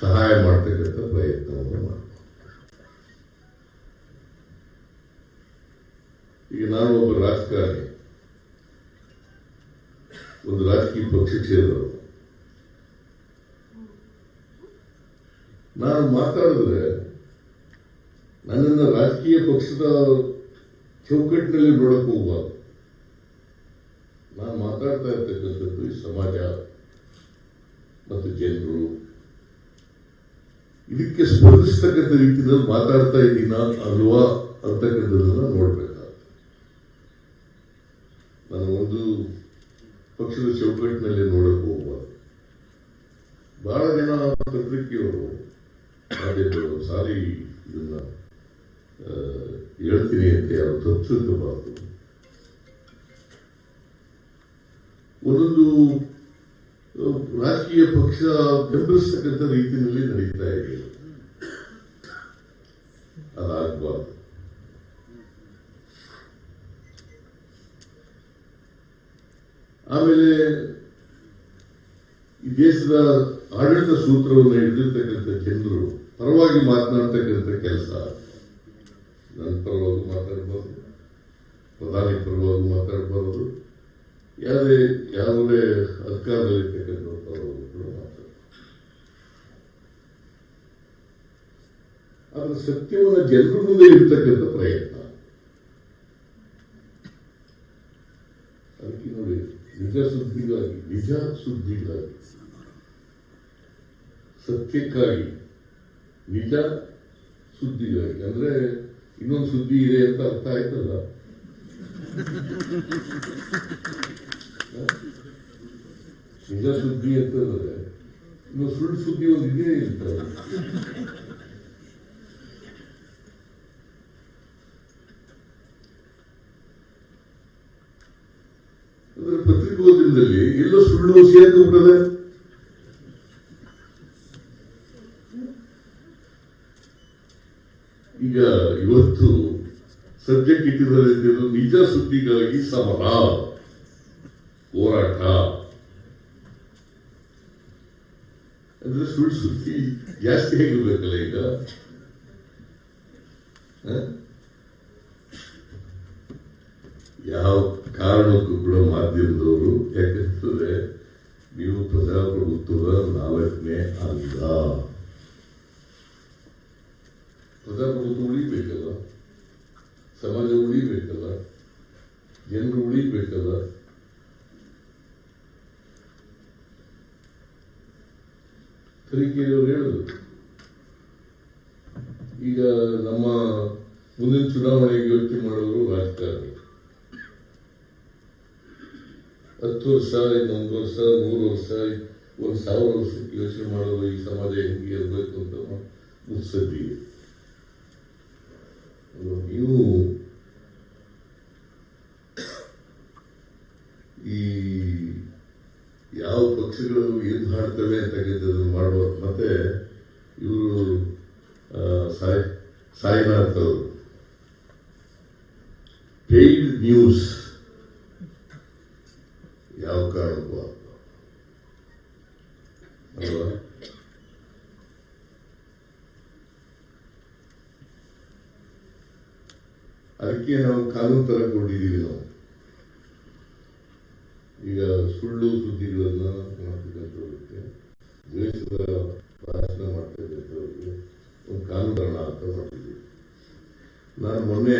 ಸಹಾಯ ಮಾಡ್ತಕ್ಕಂಥ ಪ್ರಯತ್ನವನ್ನು ಮಾಡ್ತಾರೆ ಈಗ ನಾನು ಒಬ್ಬ ರಾಜಕಾರಣಿ. ಒಂದು ರಾಜಕೀಯ ಪಕ್ಷಕ್ಕೆ ಸೇರಿದವರು ನಾನು ಮಾತಾಡಿದ್ರೆ ನನ್ನ ರಾಜಕೀಯ ಪಕ್ಷದ ಚೌಕಟ್ಟಿನಲ್ಲಿ ನೋಡಕ್ ಹೋಗ್ಬಾರ್ದು. ನಾನು ಮಾತಾಡ್ತಾ ಇರ್ತಕ್ಕಂಥದ್ದು ಈ ಸಮಾಜ, ಮತ್ತು ಜನರು ಇದಕ್ಕೆ ಸ್ಪರ್ಧಿಸ್ತಕ್ಕಂಥ ರೀತಿಯಲ್ಲಿ ಮಾತಾಡ್ತಾ ಇದ್ದೀನ ಅಲ್ವಾ ಅಂತಕ್ಕಂಥದ್ದನ್ನ ನೋಡ್ಬೇಕಾಗುತ್ತೆ. ನಾನು ಒಂದು ಪಕ್ಷದ ಚೌಕಟ್ಟಿನಲ್ಲಿ ನೋಡಕ್ ಹೋಗ್ಬಾರ್ದು ಬಹಳ ಜನ ಪತ್ರಿಕೆಯವರು ಮಾಡಿದ್ದರು ಸಾರಿ ಇದನ್ನ ಹೇಳ್ತೀನಿ ಅಂತ ಯಾರು ತಪ್ಪಿಸಬಾರ್ದು ಒಂದೊಂದು ರಾಜಕೀಯ ಪಕ್ಷ ಬೆಂಬಲಿಸ್ತಕ್ಕಂಥ ರೀತಿಯಲ್ಲಿ ನಡೀತಾ ಇದೆ. ಅದಾಗಬಾರ್ದು ಆಮೇಲೆ ಈ ದೇಶದ ಆಡಳಿತ ಸೂತ್ರವನ್ನು ಹಿಡಿದಿರ್ತಕ್ಕಂಥ ಜನರು ಪರವಾಗಿ ಮಾತನಾಡ್ತಕ್ಕಂಥ ಕೆಲಸ. ನನ್ನ ಪರವಾಗಿ ಮಾತಾಡಬಾರ್ದು. ಪ್ರಧಾನಿ ಪರವಾಗಿ ಮಾತಾಡಬಾರ್ದು. ಯಾವುದೇ ಯಾವುದೇ ಅಧಿಕಾರದಲ್ಲಿರ್ತಕ್ಕಂಥ ಪರವಾಗಿ ಕೂಡ ಮಾತಾಡ್ಬೋದು ಆದ್ರೆ ಸತ್ಯವನ್ನು ಜನರ ಮುಂದೆ ಇರ್ತಕ್ಕಂಥ ಪ್ರಯತ್ನ ಅದಕ್ಕೆ ನೋಡಿ, ನಿಜ ಸುದ್ದಿಗಾಗಿ ನಿಜ ಸುದ್ದಿಗಾಗಿ, ಸತ್ಯಕ್ಕಾಗಿ, ನಿಜ ಸುದ್ದಿಗಾಗಿ, ಅಂದ್ರೆ ಇನ್ನೊಂದು ಸುದ್ದಿ ಇದೆ ಅಂತ ಅರ್ಥ ಆಯ್ತಲ್ಲ? ನಿಜ ಸುದ್ದಿ ಅಂತಂದ್ರೆ ಇನ್ನು ಸುಳ್ಳು ಸುದ್ದಿ ಒಂದು ಇದೆ ಇರ್ತಾರೆ ಪತ್ರಿಕೋದ್ಯಮದಲ್ಲಿ ಎಲ್ಲ ಸುಳ್ಳು ಸೇರ್ಕೊಂಡ್ಬಿಟ್ಟದೆ ಈಗ ಇವತ್ತು ಸಬ್ಜೆಕ್ಟ್ ಇಟ್ಟಿದ್ದಾರೆ ನಿಜ ಸುದ್ದಿಗಾಗಿ ಸಮರ, ಹೋರಾಟ. ಅಂದ್ರೆ ಸುಳ್ಳು ಸುದ್ದಿ ಜಾಸ್ತಿ ಆಗಿರ್ಬೇಕಲ್ಲ ಈಗ? ಯಾವ ಕಾರಣಕ್ಕೂ ಕೂಡ ಮಾಧ್ಯಮದವರು ಯಾಕಂತಂದ್ರೆ ನೀವು ಪ್ರಜಾಪ್ರಭುತ್ವದ ನಾಲ್ಕನೇ ಅಂಗ ಪ್ರಜಾಪ್ರಭುತ್ವ ಉಳಿಬೇಕಲ್ಲ? ಸಮಾಜ ಉಳಿಬೇಕಲ್ಲ? ಜನರು ಉಳಿಬೇಕಲ್ಲ? ತರೀಕೆಯವರು ಹೇಳಿದ್ರು. ಈಗ ನಮ್ಮ ಮುಂದಿನ ಚುನಾವಣೆಗೆ ಯೋಚನೆ ಮಾಡೋರು ರಾಜಕಾರಣಿ. ಹತ್ತು ವರ್ಷ, ಇನ್ನೊಂದು ವರ್ಷ, ಮೂರು ವರ್ಷ, ಒಂದು ಸಾವಿರ ವರ್ಷಕ್ಕೆ ಯೋಚನೆ ಮಾಡೋದು ಈ ಸಮಾಜ ಹೆಂಗೆ ಇರಬೇಕು ಅಂತ ಮುತ್ಸದ್ದಿಗೆ ಅಲ್ವಾ? ನೀವು ಈ ಯಾವ ಪಕ್ಷಗಳು ಏನ್ ಮಾಡ್ತವೆ ಅಂತಕ್ಕಂಥದ್ದನ್ನು ಮಾಡುವ ಮತ್ತೆ ಇವರು ಸಾಯಿ, ಸಾಯಿನಾಥ್ ಅವರು ಪೇಯ್ಡ್ ನ್ಯೂಸ್ ಯಾವ ಕಾರಣಕ್ಕೂ ಅಲ್ಲ. ಅಲ್ವಾ ಅದಕ್ಕೆ ನಾವು ಕಾನೂನು ತರ ಕೊಟ್ಟಿದ್ದೀವಿ ನಾವು ಈಗ ಸುಳ್ಳು ಸುದ್ದಿಗಳನ್ನ ಮಾಡ್ತಕ್ಕಂಥವ್ರಿಗೆ ದ್ವೇಷದ ಭಾಷಣ ಮಾಡ್ತಕ್ಕಂಥವ್ರಿಗೆ ಒಂದು ಕಾನೂನು ಅಂತ ಮಾಡಿದ್ದೀವಿ ನಾನು ಮೊನ್ನೆ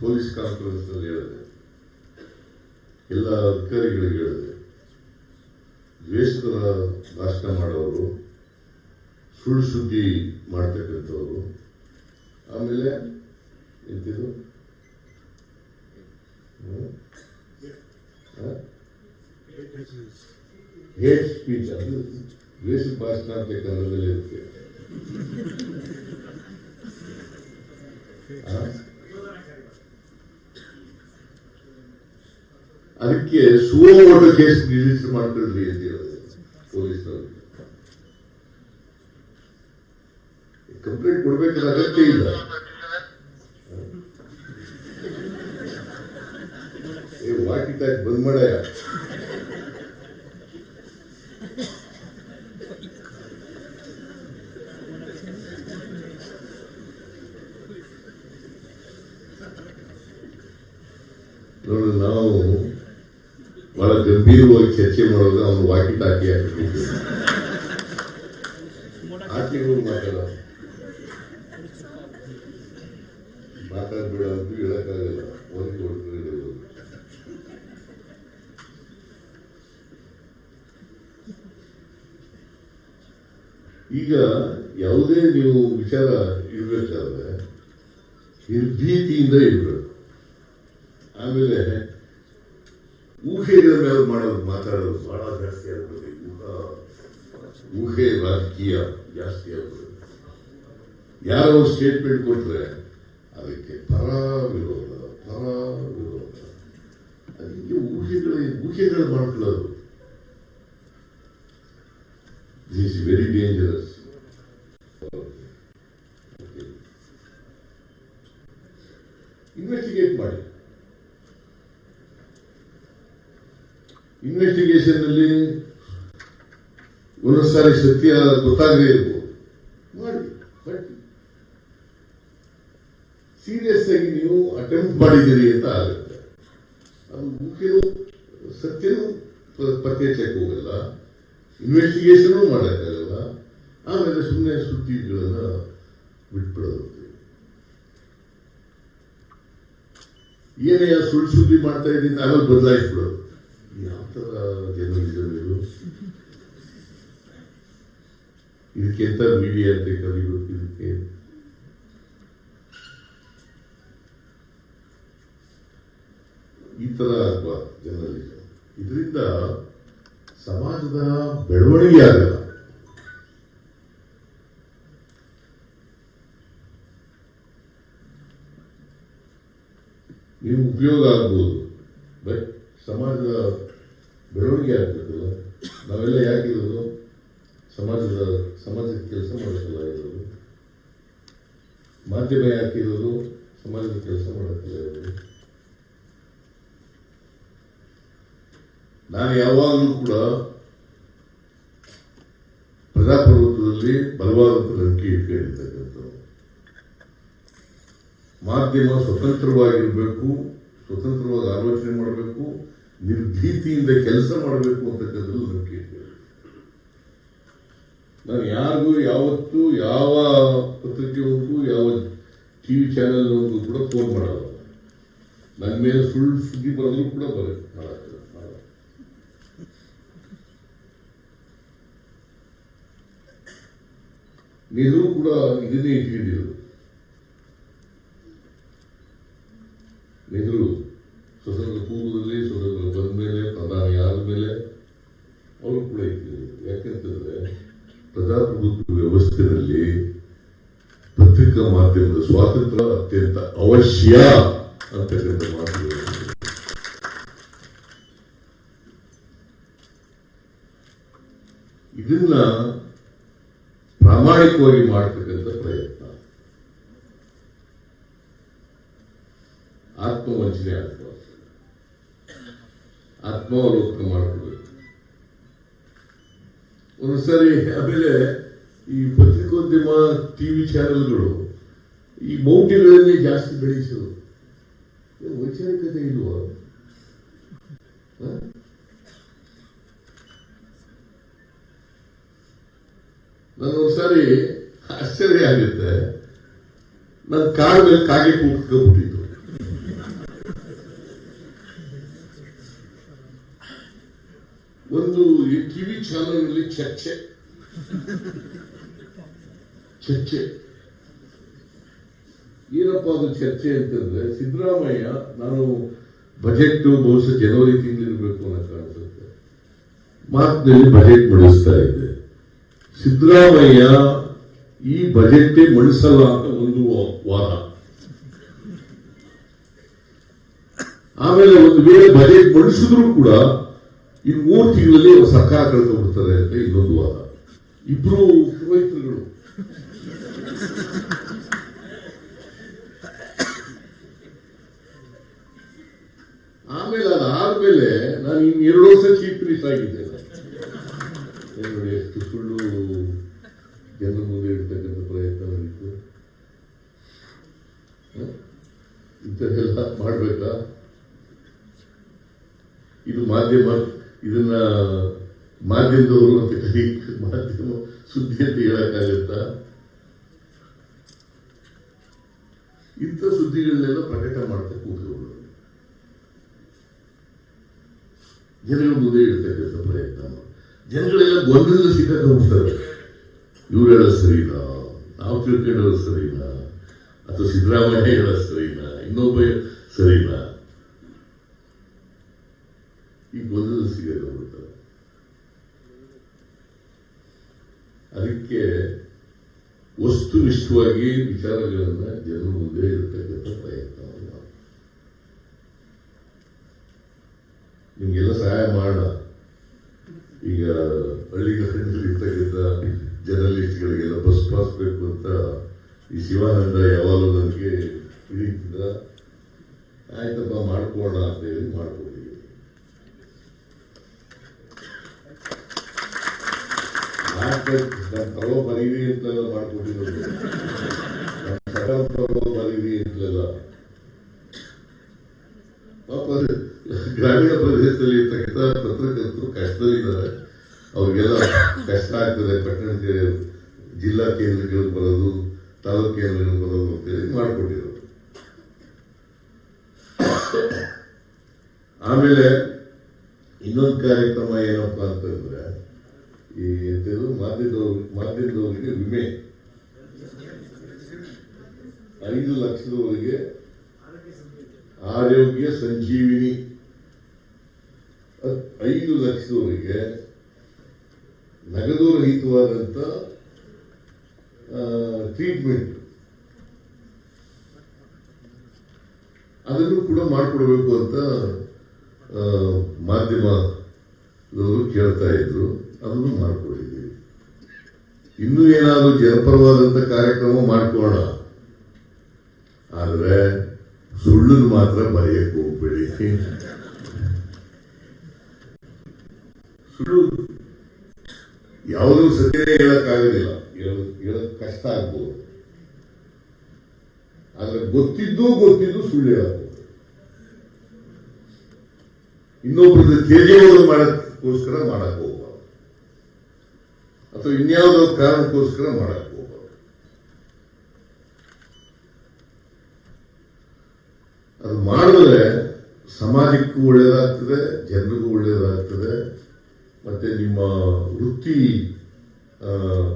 ಪೊಲೀಸ್ ಕಾನ್ಫರೆನ್ಸ್ನಲ್ಲಿ ಹೇಳಿದೆ. ಎಲ್ಲ ಅಧಿಕಾರಿಗಳಿಗೆ ಹೇಳಿದೆ. ದ್ವೇಷದ ಭಾಷಣ ಮಾಡೋರು ಸುಳ್ಳು ಸುದ್ದಿ ಅದಕ್ಕೆ ಸುವೋಟ ಕೇಸ್ ರಿಜಿಸ್ಟರ್ ಮಾಡ್ಕೊಳ್ರಿ ಅಂತ ಹೇಳಿದೆ ಪೊಲೀಸರು. ಕಂಪ್ಲೇಂಟ್ ಕೊಡ್ಬೇಕಾದ ಅಗತ್ಯ ಇಲ್ಲ ಏ ವಾಕಿ ಟಾಕ್ ಬಂದ್ ಮಾಡಯ್ಯ ನೋಡಿ ನಾವು ಬಹಳ ಗಂಭೀರವಾಗಿ ಚರ್ಚೆ ಮಾಡೋದು ಅವನು ವಾಕಿ ಟಾಕಿ ಹಾಕಿಬಿಟ್ಟು ಆಚೆಗೂ ಮಾತಾಡ ಮಾತಾಡ್ಬೇಡ ಅಂತ ಹೇಳಕ್ಕಾಗಲ್ಲ. ಒಂದು ಈಗ ಯಾವುದೇ ನೀವು ವಿಚಾರ ಇರಬೇಕಾದ್ರೆ ನಿರ್ಭೀತಿಯಿಂದ ಇರಬೇಕು ಆಮೇಲೆ ಊಹೆಗಳ ಮೇಲೆ ಮಾಡೋದು ಮಾತಾಡೋದು ಬಹಳ ಜಾಸ್ತಿ ಆಗ್ತದೆ ಊಹ ಊಹೆ ರಾಜಕೀಯ ಜಾಸ್ತಿ ಆಗ್ತದೆ ಯಾರೋ ಸ್ಟೇಟ್ಮೆಂಟ್ ಕೊಡ್ತಾರೆ ಅದಕ್ಕೆ ಪರ ವಿರೋಧ ಪರ ವಿರೋಧ ಅದಕ್ಕೆ ಊಹೆಗಳ, ಊಹೆಗಳು ಮಾಡ್ಕೊಳ್ಳೋದು. This is very dangerous investigate ಮಾಡಿ. ಇನ್ವೆಸ್ಟಿಗೇಷನ್ ಅಲ್ಲಿ ಒಂದೊಂದು ಸಾರಿ ಸತ್ಯ ಗೊತ್ತಾಗದೇ ಇರ್ಬೋದು. ಮಾಡಿ ಸೀರಿಯಸ್ ಆಗಿ ನೀವು ಅಟೆಂಪ್ಟ್ ಮಾಡಿದ್ದೀರಿ ಅಂತ ಆಗುತ್ತೆ. ಅದು ಮುಖ್ಯನೂ ಸತ್ಯನೂ ಪತ್ತೆ ಹಚ್ಚಕ್ಕೆ ಹೋಗಲ್ಲ. ಇನ್ವೆಸ್ಟಿಗೇಷನ್ ಮಾಡೋಕ್ಕಾಗಲ್ಲ ಆಮೇಲೆ ಸುಮ್ಮನೆ ಸುದ್ದಿಗಳನ್ನ ಬಿಟ್ಬಿಡೋದು. ಏನೇ ಸುಳ್ಳು ಸುದ್ದಿ ಮಾಡ್ತಾ ಇದ್ದೀನಿ ಆಮೇಲೆ ಬದಲಾಯಿಸ್ಬಿಡೋದು. ಥರ ಜರ್ನಲಿಸಮ್ ಇದು ಇದಕ್ಕೆಂತ ಮೀಡಿಯಾ ಅಂತ ಕಲಿಬೇಕು ಇದಕ್ಕೆ. ಈ ತರ ಆಗ್ಬಾರ್ದು ಜರ್ನಲಿಸಮ್ ಇದರಿಂದ ಸಮಾಜದ ಬೆಳವಣಿಗೆ ಆಗಲ್ಲ ನೀವು ಉಪಯೋಗ ಆಗ್ಬೋದು ಬಟ್ ಸಮಾಜದ ಬೆಳವಣಿಗೆ ಆಗ್ಬೇಕಲ್ಲ ನಾವೆಲ್ಲ ಯಾಕಿರೋದು ಸಮಾಜದ ಸಮಾಜದ ಕೆಲಸ ಮಾಡೋಕ್ಕಲ್ಲ ಇರೋದು ಮಾಧ್ಯಮ ಯಾಕಿರೋದು ಸಮಾಜದ ಕೆಲಸ ಮಾಡೋಕ್ಕಲ್ಲ ಇರೋದು ನಾನು ಯಾವಾಗಲೂ ಕೂಡ ಪ್ರಜಾಪ್ರಭುತ್ವದಲ್ಲಿ ಬಲವಾದಂಥ ನಂಬಿಕೆ ಮಾಧ್ಯಮ ಸ್ವತಂತ್ರವಾಗಿರಬೇಕು, ಸ್ವತಂತ್ರವಾಗಿ ಆಲೋಚನೆ ಮಾಡಬೇಕು, ನಿರ್ಭೀತಿಯಿಂದ ಕೆಲಸ ಮಾಡಬೇಕು ಅಂತಕ್ಕಂಥದ್ದು ನಂಬಿಕೆ. ನಾನು ಯಾರಿಗೂ ಯಾವತ್ತೂ ಯಾವ ಪತ್ರಿಕೆವರೆಗೂ ಯಾವ ಟಿ ವಿ ಚಾನೆಲ್ ಒಂದು ಕೂಡ ಫೋನ್ ಮಾಡಲ್ಲ. ನನ್ನ ಮೇಲೆ ಸುಳ್ಳು ಸುದ್ದಿ ಬರಲು ಕೂಡ ಬರುತ್ತೆ ಮಾಡಕ್ಕೆ ಮಾಡಲ್ಲ. ನೆಹರು ಕೂಡ ಇದನ್ನೇ ಇಟ್ಕೊಂಡಿದ್ರು ನೆಹರು ಸ್ವತಂತ್ರ ಪೂರ್ವದಲ್ಲಿ, ಸ್ವತಂತ್ರ ಬಂದ ಮೇಲೆ ಪ್ರಧಾನಿ ಆದ್ಮೇಲೆ ಅವರು ಕೂಡ ಇಟ್ಟಿದ್ರು ಯಾಕೆಂತಂದ್ರೆ ಪ್ರಜಾಪ್ರಭುತ್ವ ವ್ಯವಸ್ಥೆಯಲ್ಲಿ ಪತ್ರಿಕಾ ಮಾಧ್ಯಮದ ಸ್ವಾತಂತ್ರ್ಯ ಅತ್ಯಂತ ಅವಶ್ಯ ಅಂತಕ್ಕಂಥ ಮಾತು. ಇದನ್ನ ಪ್ರಾಮಾಣಿಕವಾಗಿ ಮಾಡ್ತಕ್ಕಂಥ ಪ್ರಯತ್ನ. ಆತ್ಮವಂಚನೆ ಆಗಬಾರ್ದು. ಆತ್ಮಾವಲೋಕನ ಮಾಡ್ಕೋಬೇಕು. ಒಂದ್ಸರಿ ಆಮೇಲೆ ಈ ಪತ್ರಿಕೋದ್ಯಮ ಟಿವಿ ಚಾನೆಲ್ಗಳು ಈ ಮೌಢ್ಯಗಳಲ್ಲಿ ಜಾಸ್ತಿ ಬೆಳೆಸೋದು. ವೈಚಾರಿಕತೆ ಇಲ್ವಾ? ಹ? ನನಗೊಂದ್ಸಾರಿ ಆಶ್ಚರ್ಯ ಆಗುತ್ತೆ. ನನ್ನ ಕಾರ್ ಮೇಲೆ ಕಾಗೆ ಕೂತ್ಕೊಂಡ್ಬಿಟ್ಟಿದ್ರು ಒಂದು ಟಿವಿ ಚಾನಲ್ನಲ್ಲಿ ಚರ್ಚೆ. ಚರ್ಚೆ. ಏನಪ್ಪ ಅದು ಚರ್ಚೆ ಅಂತಂದ್ರೆ ಸಿದ್ದರಾಮಯ್ಯ, ನಾನು ಬಜೆಟ್ ಬಹುಶಃ ಜನವರಿ ತಿಂಗಳಿರ್ಬೇಕು ಅನ್ನೋ ಕಾಣಿಸುತ್ತೆ ಮಾತಿನಲ್ಲಿ ಬಜೆಟ್ ಮಂಡಿಸ್ತಾ ಇದ್ದೆ. ಸಿದ್ದರಾಮಯ್ಯ ಈ ಬಜೆಟ್ ಮಂಡಿಸಲ್ಲ ಅಂತ ಒಂದು ವಾದ. ಆಮೇಲೆ ಒಂದು ವೇಳೆ ಬಜೆಟ್ ಮಂಡಿಸಿದ್ರು ಕೂಡ ಈ ಮೂರು ತಿಂಗಳಲ್ಲಿ ಅವರು ಸರ್ಕಾರ ಕಳ್ಕೊಂಡ್ಬಿಡ್ತಾರೆ ಅಂತ ಇನ್ನೊಂದು ವಾದ. ಇಬ್ರು ಪುರೋಹಿತರುಗಳು. ಆಮೇಲೆ ಅದಾದ್ಮೇಲೆ ನಾನು ಇನ್ನು ಎರಡು ವರ್ಷ ಚೀಫ್ ಮಿನಿಸ್ಟರ್ ಆಗಿದ್ದೆ ಎಷ್ಟು ಸುಳ್ಳು ಜನರ ಮುಂದೆ ಇಡ್ತಕ್ಕಂಥ ಪ್ರಯತ್ನ ನಡೀತು. ಇಂಥದ್ದೆಲ್ಲ ಮಾಡಬೇಕಾ? ಇದು ಮಾಧ್ಯಮ, ಇದನ್ನ ಮಾಧ್ಯಮದವರು ಅಂತ ಕರಿ ಮಾಧ್ಯಮ ಸುದ್ದಿ ಅಂತ ಹೇಳಕ್ಕಾಗತ್ತಾ? ಇಂಥ ಸುದ್ದಿಗಳನ್ನೆಲ್ಲ ಪ್ರಕಟ ಮಾಡ್ತಾ ಕೂತ್ಕೊಳ್ಳೋದು ಜನಗಳ ಮುಂದೆ ಇಡ್ತಕ್ಕಂಥ ಪ್ರಯತ್ನ ಜನಗಳೆಲ್ಲ ಗೊಂದಲದಲ್ಲಿ ಹೋಗ್ತಾರೆ ಇವ್ರು ಹೇಳೋದು ಸರಿನಾ? ನಾವು ತಿಳ್ಕೊಂಡೋದು ಸರಿಯಾ ಅಥವಾ ಸಿದ್ದರಾಮಯ್ಯ ಹೇಳೋದು ಸರಿನ? ಇನ್ನೊಬ್ಬ ಸರಿನಾ? ಈ ಗೊಂದಲ ಹೋಗ್ತಾರೆ ಅದಕ್ಕೆ ವಸ್ತುನಿಷ್ಠವಾಗಿ ವಿಚಾರಗಳನ್ನ ಜನರ ಮುಂದೆ ಇರತಕ್ಕಂಥ ಪ್ರಯತ್ನ ನಿಮ್ಗೆಲ್ಲ ಸಹಾಯ ಮಾಡೋಣ. ಈಗ ಹಳ್ಳಿಗಳಲ್ಲಿ ಇರ್ತಕ್ಕಂಥ ಜರ್ನಲಿಸ್ಟ್ಗಳಿಗೆಲ್ಲ ಬಸ್ ಪಾಸ್ ಬೇಕು ಅಂತ ಈ ಶಿವಾನಂದ ಯಾವಾಗಲೂ ನನಗೆ ಹಿಡಿತಿದ್ದ ಆಯ್ತಪ್ಪ ಮಾಡ್ಕೋಣ ಅಂತ ಹೇಳಿ ಮಾಡ್ಕೊಂಡಿದ್ದೀವಿ ನಾನು ತಗೋ ಬರೀರಿ ಅಂತೆಲ್ಲ ಮಾಡ್ಕೊಟ್ಟಿರೋದು ನಾನು ಬರೀವಿ ಅಂತೆಲ್ಲ. ಪಾಪ ಗ್ರಾಮೀಣ ಪ್ರದೇಶದಲ್ಲಿ ಇರ್ತಕ್ಕಂಥ ಪತ್ರಕರ್ತರು ಕಷ್ಟದಲ್ಲಿದ್ದಾರೆ. ಅವ್ರಿಗೆಲ್ಲ ಕಷ್ಟ ಆಗ್ತದೆ. ಪಟ್ಟಣಕ್ಕೆ ಜಿಲ್ಲಾ ಕೇಂದ್ರಗಳಿಗೆ ಬರೋದು, ತಾಲೂಕು ಕೇಂದ್ರಗಳಿಗೆ ಬರೋದು ಅಂತೇಳಿ ಮಾಡಿಕೊಟ್ಟಿರೋದು. ಆಮೇಲೆ ಇನ್ನೊಂದು ಕಾರ್ಯಕ್ರಮ ಏನಪ್ಪ ಅಂತಂದ್ರೆ ಈ ಎಂತದು, ಮಾಧ್ಯಮದವ್ರು, ಮಾಧ್ಯಮದವರಿಗೆ ವಿಮೆ. ಐದು ಲಕ್ಷದವರಿಗೆ ಆರೋಗ್ಯ ಸಂಜೀವಿನಿ. ಐದು ಲಕ್ಷದವರೆಗೆ ನಗದು ರಹಿತವಾದಂತ ಟ್ರೀಟ್ಮೆಂಟ್ ಅದನ್ನು ಕೂಡ ಮಾಡಿಕೊಡ್ಬೇಕು ಅಂತ ಮಾಧ್ಯಮದವರು ಕೇಳ್ತಾ ಇದ್ರು. ಅದನ್ನು ಮಾಡಿಕೊಡಿದ್ದೀವಿ. ಇನ್ನೂ ಏನಾದರೂ ಜನಪರವಾದಂತ ಕಾರ್ಯಕ್ರಮ ಮಾಡ್ಕೋಣ ಆದ್ರೆ ಸುಳ್ಳು ಮಾತ್ರ ಬರೆಯಕ್ಕೆ ಹೋಗ್ಬೇಡಿ. ಸುಳ್ಳು ಯಾವುದೂ ಸತ್ಯ ಹೇಳಕ್ಕಾಗೋದಿಲ್ಲ. ಹೇಳಕ್ ಕಷ್ಟ ಆಗ್ಬೋದು. ಆದ್ರೆ ಗೊತ್ತಿದ್ದು ಗೊತ್ತಿದ್ದು ಸುಳ್ಳು ಹೇಳಬಹುದು ಇನ್ನೊಬ್ಬರದ ತೇಜೋವಧ ಮಾಡೋಕ್ಕೋಸ್ಕರ ಮಾಡಕ್ ಹೋಗ್ಬಾರ್ದು. ಅಥವಾ ಇನ್ಯಾವುದೋ ಕಾರಣಕ್ಕೋಸ್ಕರ ಮಾಡಕ್ ಹೋಗ್ಬಾರ್ದು. ಅದು ಮಾಡಿದ್ರೆ ಸಮಾಜಕ್ಕೂ ಒಳ್ಳೇದಾಗ್ತದೆ, ಜನರಿಗೂ ಒಳ್ಳೆಯದಾಗ್ತದೆ ಮತ್ತೆ ನಿಮ್ಮ ವೃತ್ತಿ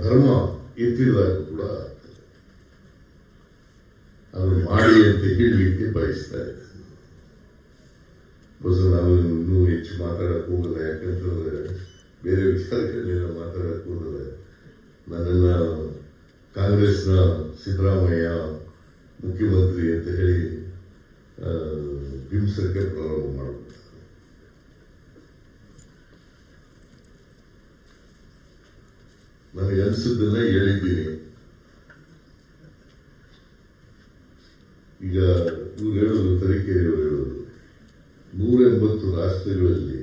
ಧರ್ಮ ಎತ್ತಿದಾಗ ಕೂಡ ಅದು ಅದನ್ನು ಮಾಡಿ ಅಂತ ಹೇಳಲಿಕ್ಕೆ ಬಯಸ್ತಾ ಇದ್ದೇನೆ ಬಸ್ ನಾವು ಇನ್ನೂ ಹೆಚ್ಚು ಮಾತಾಡಕ್ ಹೋಗಲ್ಲ, ಯಾಕಂತಂದ್ರೆ ಬೇರೆ ವಿಚಾರಗಳನ್ನೆಲ್ಲ ಮಾತಾಡಕ್ ಹೋದರೆ ನನ್ನನ್ನು ಕಾಂಗ್ರೆಸ್ನ ಸಿದ್ದರಾಮಯ್ಯ ಮುಖ್ಯಮಂತ್ರಿ ಅಂತ ಹೇಳಿ ಹಿಂಸಕ್ಕೆ ಪ್ರಾರಂಭ ಮಾಡಬೇಕು ನನಗೆ ಅನಿಸಿದ್ದನ್ನ ಹೇಳಿದ್ದೀನಿ ಈಗ ಇವ್ರು ಹೇಳೋದು ತನಿಖೆ ಹೇಳೋದು. ನೂರ ಎಂಬತ್ತು ರಾಷ್ಟ್ರಗಳಲ್ಲಿ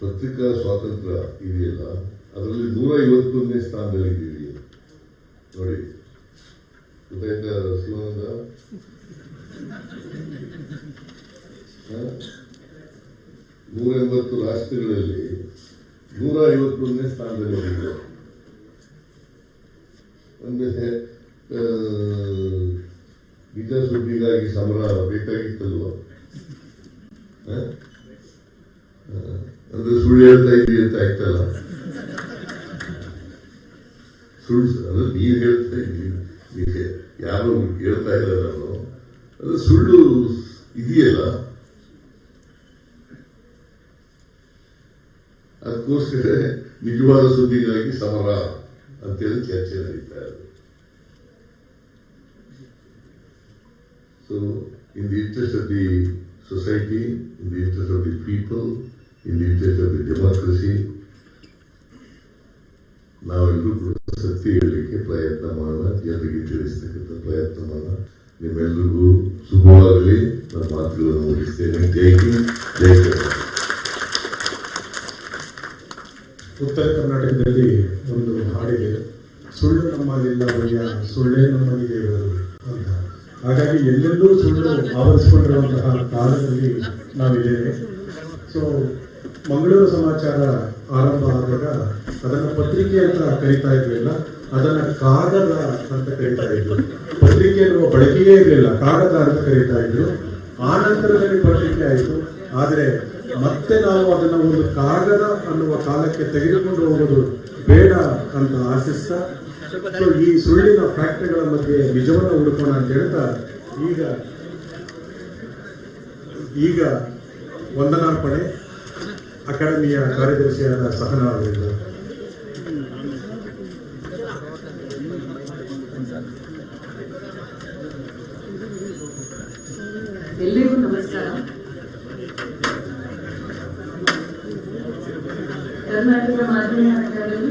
ಪತ್ರಿಕಾ ಸ್ವಾತಂತ್ರ್ಯ ಇದೆಯಲ್ಲ, ಅದರಲ್ಲಿ ನೂರ ಐವತ್ತೊಂದನೇ ಸ್ಥಾನದಲ್ಲಿದ್ದೀವಿ ನೋಡಿ ಗೊತ್ತಾಯ್ತಾ? ನೂರ ಎಂಬತ್ತು ರಾಷ್ಟ್ರಗಳಲ್ಲಿ ನೂರ ಐವತ್ತೊಂದನೇ ಸ್ಥಾನದಲ್ಲಿ ಹೋಗಿದ್ದರು. ಅಂದರೆ ನಿಜ ಸುದ್ದಿಗಾಗಿ ಸಮರ ಬೇಕಾಗಿತ್ತಲ್ವ. ಅಂದ್ರೆ ಸುಳ್ಳು ಹೇಳ್ತಾ ಇದ್ದೀವಿ ಅಂತ ಆಯ್ತಲ್ಲ ಸುಳ್ಳು ಅದು ನೀವು ಹೇಳ್ತಾ ಇದ್ದೀವಿ ನೀವು ಯಾರು ಹೇಳ್ತಾ ಇಲ್ಲ ನಾನು ಅದು ಸುಳ್ಳು ಇದೆಯಲ್ಲ? ಅದಕ್ಕೋಸ್ಕರ ನಿಜವಾದ ಸುದ್ದಿಗಾಗಿ ಸಮರ ಅಂತೇಳಿ ಚರ್ಚೆ ನಡೀತಾ ಇದೆ so in the interest of the society in the interest of the people in the interest of the democracy ನಾವೆಲ್ಲರೂ ಕೂಡ ಸತ್ಯ ಹೇಳಲಿಕ್ಕೆ ಪ್ರಯತ್ನ ಮಾಡೋಣ, ಜನರಿಗೆ ತಿಳಿಸ್ತಕ್ಕಂಥ ಪ್ರಯತ್ನ ಮಾಡೋಣ. ನಿಮ್ಮೆಲ್ಲರಿಗೂ ಶುಭವಾಗಲಿ. ನನ್ನ ಮಾತುಗಳನ್ನು ಮುಗಿಸ್ತೇನೆ. ಭಯ ಸುಳ್ಳೇ ಅಂತ ಹಾಗಾಗಿ ಎಲ್ಲೆಲ್ಲೂ ಸುಳ್ಳು ಆವರಿಸಿಕೊಂಡಿರುವಂತಹ ಕಾಲದಲ್ಲಿ ನಾವಿದ್ದೇವೆ. ಸೊ ಮಂಗಳೂರು ಸಮಾಚಾರ ಆರಂಭ ಆದಾಗ ಅದನ್ನು ಪತ್ರಿಕೆ ಅಂತ ಕರಿತಾ ಇರಲಿಲ್ಲ. ಅದನ್ನ ಕಾಗದ ಅಂತ ಕರಿತಾ ಇದ್ರು. ಪತ್ರಿಕೆ ಅನ್ನುವ ಬಳಕೆಯೇ ಇರಲಿಲ್ಲ. ಕಾಗದ ಅಂತ ಕರಿತಾ ಇದ್ರು. ಆ ನಂತರದಲ್ಲಿ ಪತ್ರಿಕೆ ಆಯಿತು. ಆದರೆ ಮತ್ತೆ ನಾವು ಅದನ್ನು ಒಂದು ಕಾಗದ ಅನ್ನುವ ಕಾಲಕ್ಕೆ ತೆಗೆದುಕೊಂಡು ಹೋಗೋದು ಬೇಡ ಅಂತ ಆಶಿಸ್ತಾ ಸೊ ಈ ಸುಳ್ಳಿನ ಫ್ಯಾಕ್ಟ್ರಿಗಳ ಮಧ್ಯೆ ನಿಜವನ್ನು ಹುಡುಕೋಣ ಅಂತ ಹೇಳ್ತಾ ಈಗ ಈಗ ವಂದನಾರ್ಪಣೆ ಅಕಾಡೆಮಿಯ ಕಾರ್ಯದರ್ಶಿಯಾದ ಸಹನ ಅವರಿಂದ. ಎಲ್ರಿಗೂ ನಮಸ್ಕಾರ. ಕರ್ನಾಟಕ ಮಾಧ್ಯಮ ಅಕಾಡೆಮಿ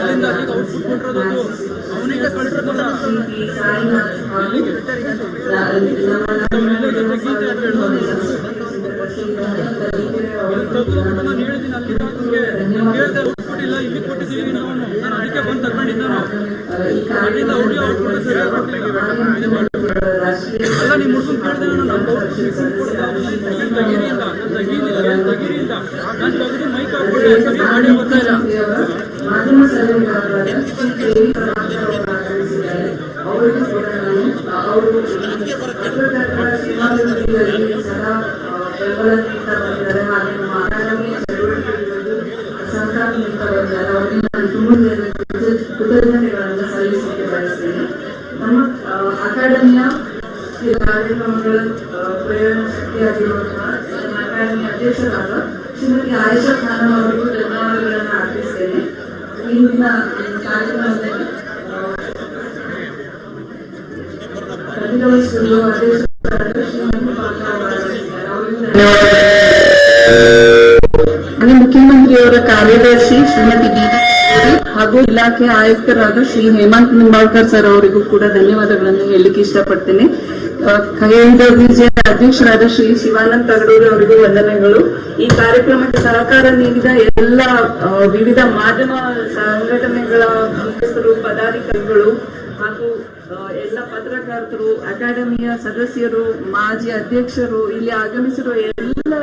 ಕೊಟ್ಟಿಲ್ಲ ಇಲ್ಲಿ ಕೊಟ್ಟಿದ್ದೀವಿ ನಾವು ನಾನು ಅದಕ್ಕೆ ಬಂದು ಸರಿಯಾಗಿ. ಅಲ್ಲ ನೀವು ಮುಡ್ಕೊಂಡು ನಾನು ನಮ್ಮ ತೆಗೀರಿ ಅಂತ ನಾನು ತೆಗೀರಿಲ್ಲ ನಾನು ತೆಗೀರಿ ಅಂತ ನಾನು ತೆಗೆದು ಮೈಕ್ ಹಾಕ್ಬಿಟ್ಟೆ ಸರಿ ಆಡಿಯೋ ಬರ್ತಾ ಇಲ್ಲ ಮಾಧ್ಯಮ ಸಲಹೆಗಾರರಾದ ಶ್ರೀ ದೇವಿ ಪ್ರಕಾಶ್ ಅವರು ಆಗಮಿಸಿದ್ದಾರೆ ಅವರಿಗೂ ಕೂಡ ನಾನು ಅವರು ಪತ್ರಕರ್ತರ ಸೇವಾಭಿವೃದ್ಧಿಯಲ್ಲಿ ಸದಾ ಆ, ಬೆಂಬಲ ನೀಡ್ತಾ ಬಂದಿದ್ದಾರೆ ಹಾಗೆ ನಮ್ಮ ಅಕಾಡೆಮಿಯ ಚಟುವಟಿಕೆಗಳಿಗೂ ಸಹಕಾರ ನೀಡ್ತಾ ಬಂದಿದ್ದಾರೆ ಅವರಿಗೆ ನಾನು ತುಂಬ ಕೃತಜ್ಞತೆಗಳನ್ನು ಸಲ್ಲಿಸಲಿಕ್ಕೆ ಬಯಸ್ತೇನೆ ನಮ್ಮ ಆ, ಅಕಾಡೆಮಿಯ ಈ ಕಾರ್ಯಕ್ರಮಗಳ ಆ, ಪ್ರೇರಣಾ ಶಕ್ತಿಯಾಗಿರುವಂತಹ ನಮ್ಮ ಅಕಾಡೆಮಿ ಅಧ್ಯಕ್ಷರಾದ ಶ್ರೀಮತಿ ಆಯಿಷಾ ಖಾನ್ ಅವರಿಗೂ ಧನ್ಯವಾದಗಳನ್ನು ಅರ್ಪಿಸ್ತೇನೆ ಇಂದಿನ ಈ ಕಾರ್ಯದರ್ಶಿ ಶ್ರೀಮತಿ ಗೀತಾ ಹಾಗೂ ಇಲಾಖೆ ಆಯುಕ್ತರಾದ ಶ್ರೀ ಹೇಮಂತ್ ನಿಂಬಾಳ್ಕರ್ ಸರ್ ಅವರಿಗೂ ಕೂಡ ಧನ್ಯವಾದಗಳನ್ನು ಹೇಳಲಿಕ್ಕೆ ಇಷ್ಟಪಡ್ತೇನೆ. ಕೈಯಿಂದ ಅಧ್ಯಕ್ಷರಾದ ಶ್ರೀ ಶಿವಾನಂದ್ ತಗಡೂರು ಅವರಿಗೂ ವಂದನೆಗಳು. ಈ ಕಾರ್ಯಕ್ರಮಕ್ಕೆ ಸಹಕಾರ ನೀಡಿದ ಎಲ್ಲ ವಿವಿಧ ಮಾಧ್ಯಮ ಸಂಘಟನೆಗಳ ಮುಖ್ಯಸ್ಥರು, ಪದಾಧಿಕಾರಿಗಳು ಹಾಗೂ ಎಲ್ಲ ಪತ್ರಕರ್ತರು, ಅಕಾಡೆಮಿಯ ಸದಸ್ಯರು, ಮಾಜಿ ಅಧ್ಯಕ್ಷರು, ಇಲ್ಲಿ ಆಗಮಿಸಿರುವ ಎಲ್ಲ